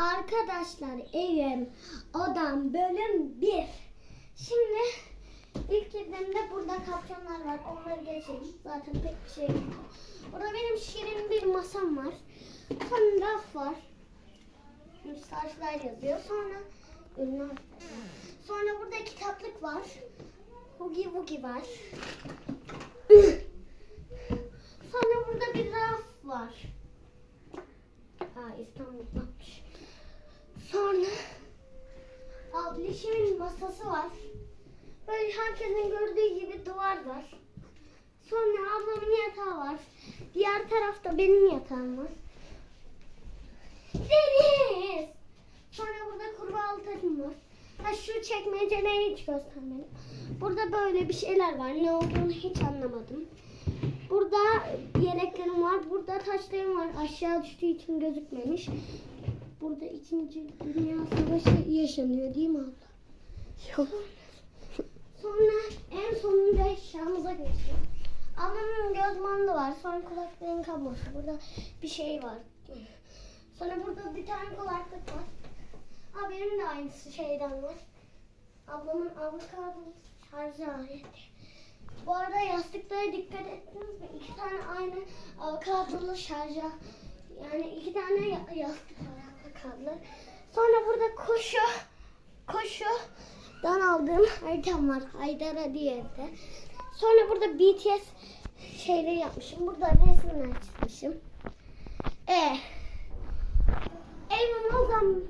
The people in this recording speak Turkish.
Arkadaşlar evim, odam, bölüm 1. Şimdi ilk girdiğimde burada kapşonlar var. Onları geçelim. Zaten pek bir şey yok. Burada benim şirin bir masam var. Sonra raf var. Saçlar yazıyor. Sonra ünlü Sonra burada kitaplık var. Hugi Wugi var. Sonra burada bir raf var. Ha İstanbul'daymış. Sonra ableşimin masası var. Böyle herkesin gördüğü gibi duvar var. Sonra ablamın yatağı var. Diğer tarafta benim yatağım var. Deniz! Sonra burada kurbağalı takım var. Ha şu çekmeceleri hiç göstermedim. Burada böyle bir şeyler var. Ne olduğunu hiç anlamadım. Burada yeleklerim var. Burada taşlarım var. Aşağı düştüğü için gözükmemiş. Burada ikinci Dünya Savaşı yaşanıyor değil mi abla? Yok. Sonra en sonunda eşyamıza geçiyor. Ablamın göz bandı var. Sonra kulakların kablosu. Burada bir şey var. Sonra burada bir tane kulaklık var. Aa, benim de aynısı şeyden var. Ablamın avokado şarj aleti. Bu arada yastıklara dikkat ettiniz mi? İki tane aynı avokadolu şarja. Yani iki tane ya- yastık var avokadolu. Sonra burada koşu. Koşudan aldığım haritam var. Haydara diye de. Sonra burada BTS şeyleri yapmışım. Burada resimler çizmişim. E Evim o zaman